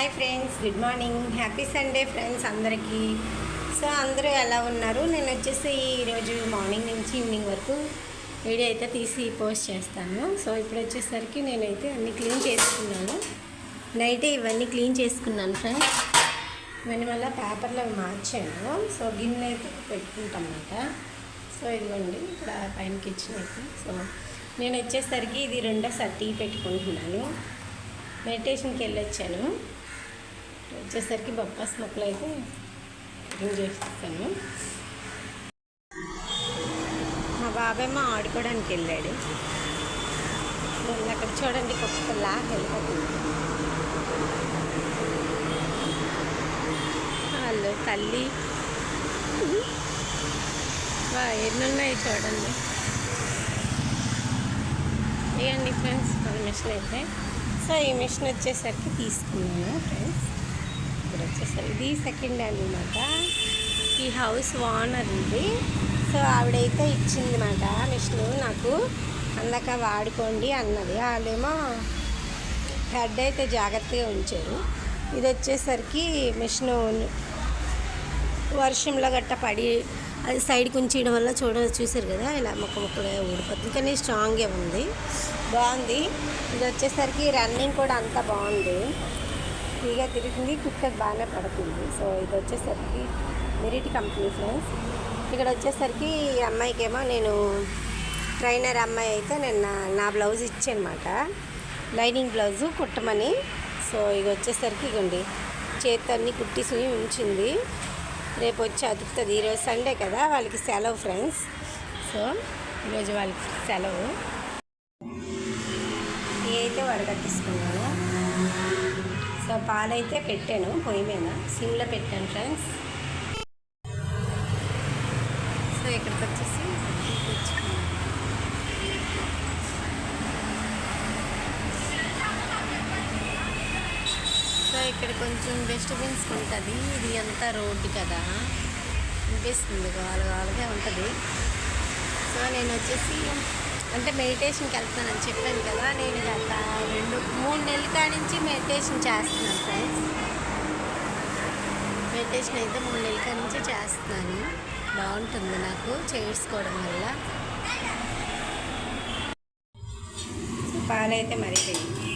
Hi friends good morning. Happy Sunday friends అందరికీ. So అందరూ ఎలా ఉన్నారు? నేను వచ్చేసి ఈరోజు మార్నింగ్ నుంచి ఈవినింగ్ వరకు వీడియో అయితే తీసి పోస్ట్ చేస్తాను. సో ఇప్పుడు వచ్చేసరికి నేనైతే అన్నీ క్లీన్ చేసుకున్నాను. నైట్ ఇవన్నీ క్లీన్ చేసుకున్నాను ఫ్రెండ్స్. ఇవన్నీ మళ్ళీ పేపర్లో మార్చాను. సో గిన్నె అయితే పెట్టుకుంటాం అన్నమాట సో ఇదిగోండి ఇక్కడ పైన కిచెన్ అయితే. సో నేను వచ్చేసరికి ఇది రెండోసారి టీ పెట్టుకుంటున్నాను. మెడిటేషన్కి వెళ్ళొచ్చాను. వచ్చేసరికి బొప్పాస్ ముక్కలు అయితే కటింగ్ చేస్తాను మా బాబాయ్ ఆడుకోవడానికి వెళ్ళాడు. సో అక్కడ చూడండి కుక్కలా వెళ్ళిపోతుంది. వాళ్ళు తల్లి. బా ఎన్ని ఉన్నాయి చూడండి. ఇవ్వండి ఫ్రెండ్స్ మన మిషన్ అయితే. సో ఈ మిషన్ వచ్చేసరికి తీసుకున్నాను ఫ్రెండ్స్. ఇప్పుడు వచ్చేసరికి. ఇది సెకండ్ హ్యాండ్ అనమాట ఈ హౌస్ ఓనర్ ఉంది. సో ఆవిడైతే ఇచ్చింది అనమాట మిషన్ నాకు అందాక వాడుకోండి అన్నది. వాళ్ళేమో హెడ్ అయితే జాగ్రత్తగా ఉంచారు. ఇది వచ్చేసరికి మిషన్ వర్షంలో గట్ట పడి అది సైడ్కి ఉంచేయడం వల్ల చూడ చూసారు కదా ఇలా మొక్క మొక్కగా ఊడిపోతుంది. కానీ స్ట్రాంగ్గా ఉంది. బాగుంది. ఇది వచ్చేసరికి రన్నింగ్ కూడా అంత బాగుంది. ఫ్రీగా తిరిగింది కుక్కర్ బాగానే పడుతుంది. సో ఇది వచ్చేసరికి మెరిట్ కంపెనీ ఫ్రెండ్స్. ఇక్కడ వచ్చేసరికి ఈ అమ్మాయికేమో నేను ట్రైనర్ అమ్మాయి అయితే నేను నా నా బ్లౌజ్ ఇచ్చానమాట. లైనింగ్ బ్లౌజు కుట్టమని. సో ఇది వచ్చేసరికి ఇగోండి చేతన్ని అన్నీ కుట్టేసి ఉంచింది. రేపు వచ్చి అతుకుతుంది. ఈరోజు సండే కదా వాళ్ళకి సెలవు ఫ్రెండ్స్. సో ఈరోజు వాళ్ళకి సెలవు. ఇవి అయితే వడగట్టిస్తున్నాను. సో పాలైతే పెట్టాను పొయ్యి మీద. సిమ్లో పెట్టాను ఫ్రెండ్స్. సో ఇక్కడికి వచ్చేసి సో ఇక్కడ కొంచెం వెజిటబుల్స్ ఉంటుంది. ఇది అంతా రోడ్డు కదా. అనిపిస్తుంది గాలు గాలుగా ఉంటుంది. సో నేను వచ్చేసి అంటే మెడిటేషన్కి వెళ్తానని చెప్పాను కదా నేను గత రెండు మూడు నెలల కానించి నుంచి మెడిటేషన్ చేస్తున్నాను ఫ్రెండ్స్ మెడిటేషన్ అయితే మూడు నెలల కానించి నుంచి చేస్తున్నాను. బాగుంటుంది నాకు చేసుకోవడం వల్ల. పాలైతే మరిపోయింది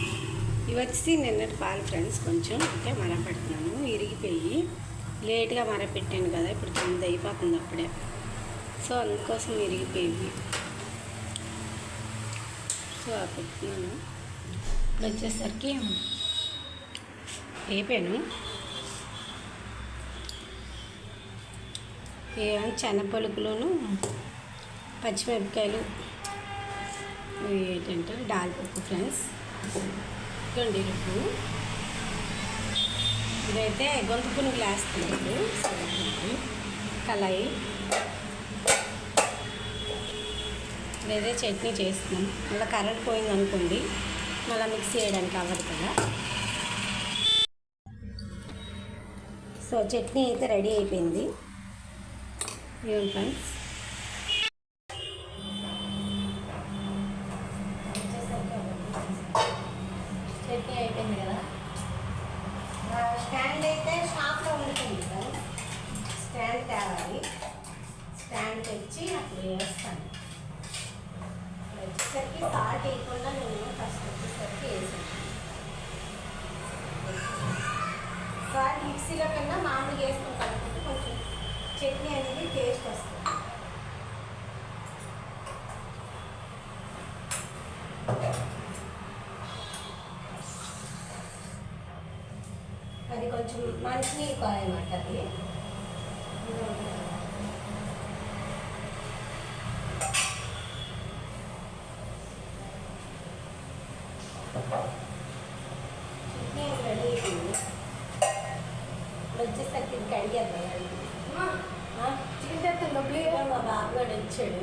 ఇవి వచ్చి నిన్నటి పాలు ఫ్రెండ్స్ కొంచెం అంటే మరపెడుతున్నాను. ఇరిగిపోయి లేట్గా మరపెట్టాను కదా ఇప్పుడు తొమ్మిది అయిపోతుంది అప్పుడే. సో అందుకోసం ఇరిగిపోయి సో ఆ ఇప్పుడు వచ్చేసరికి వేపాను ఏమో శనగపలుకులోను పచ్చిమిరపకాయలు ఏంటంటే డాల్ పప్పు ఫ్రెండ్స్ ఇదిగోండి రుబ్బు ఇదైతే గొంతు పునుగులు వేస్తున్నాడు కళాయి. ఇదైతే చట్నీ చేస్తున్నాం. మళ్ళీ కరెంట్ పోయింది అనుకోండి మళ్ళీ మిక్స్ చేయడానికి అవ్వదు కదా. సో చట్నీ అయితే రెడీ అయిపోయింది. ఏం ఫ్రెండ్స్ చట్నీ అయిపోయింది కదా. స్టాండ్ అయితే షాప్లో ఉంటుంది కదా స్టాండ్ తేవాలి. స్టాండ్ తెచ్చి అప్పుడు వేస్తాను. వచ్చేసరికి సాల్ట్ వేయకుండా నేను ఫస్ట్ వచ్చేసరికి వేసాను సాల్ట్ మిక్సీలో కన్నా మామూలుగా వేసుకుని కలుపుకుంటే కొంచెం చట్నీ అనేది టేస్ట్ వస్తుంది. అది కొంచెం మంచినీళ్ళు కాయమాట అది చట్నీ రెడీ అయిపోయింది ఇప్పుడు వచ్చేసరికి ఇది కడిగేద్దాం చికెన్ తెస్తుందో మా బాబుగాడు వచ్చాడు.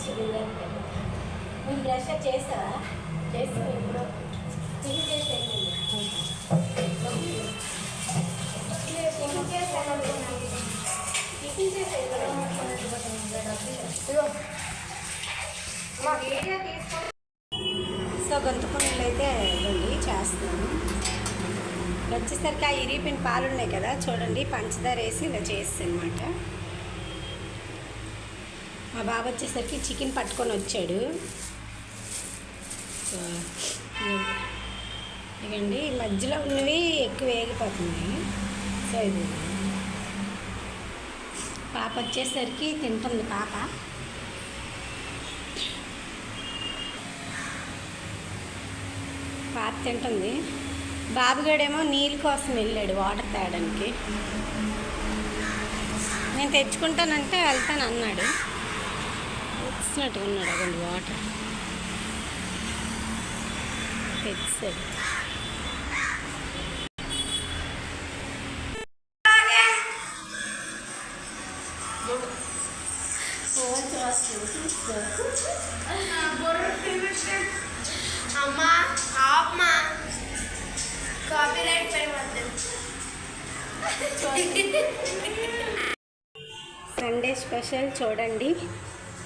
చికెన్ మీరు బ్రష్ చేసావా చేస్తావా ఇప్పుడు చికెన్ చేసేయండి టిఫిన్ చేసేది సో గొంతు పనులు అయితే ఇవ్వండి చేస్తున్నాను. వచ్చేసరికి ఆ ఇరిపిన పాలు ఉన్నాయి కదా చూడండి పంచదార వేసి ఇలా చేస్తాను అనమాట మా బాబు వచ్చేసరికి చికెన్ పట్టుకొని వచ్చాడు. సో ఇదండి మధ్యలో ఉన్నవి ఎక్కువ వేగిపోతున్నాయి. సో ఇది పాప వచ్చేసరికి తింటుంది పాప. పాప తింటుంది. బాబుగాడేమో నీళ్ళ కోసం వెళ్ళాడు వాటర్ తేయడానికి నేను తెచ్చుకుంటానంటే వెళ్తాను అన్నాడు వచ్చినట్టుగా ఉన్నాడు అదండి వాటర్. తెచ్చాడు అమ్మా కాపీరైట్ పై సండే స్పెషల్ చూడండి.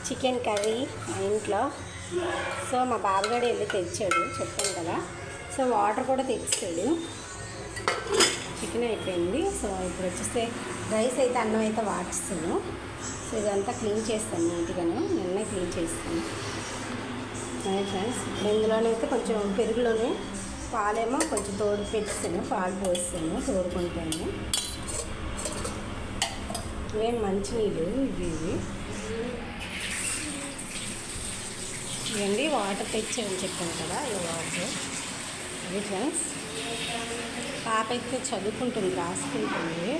చికెన్ కర్రీ మా ఇంట్లో. సో మా బాబుగాడు వెళ్ళి తెచ్చాడు చెప్పాను కదా. సో వాటర్ కూడా తెచ్చాడు. చికెన్ అయిపోయింది. సో ఇప్పుడు వచ్చేస్తే రైస్ అయితే అన్నం అయితే వాటిస్తాను. సో ఇదంతా క్లీన్ చేస్తాను నీట్గాను. నిన్నే క్లీన్ చేస్తాను. అదే ఫ్రెండ్స్. ఇందులోనైతే కొంచెం పెరుగులోనే పాలేమో కొంచెం తోడు పెట్టిస్తాను. పాలు పోస్తాను తోడుకుంటాను. ఇవేం మంచినీళ్ళు ఇవి ఇవి. ఇవండి వాటర్ తెచ్చామని చెప్పాను కదా ఈ వాటర్. అది ఫ్రెండ్స్ పాప అయితే చదువుకుంటుంది రాసుకుంటుంది.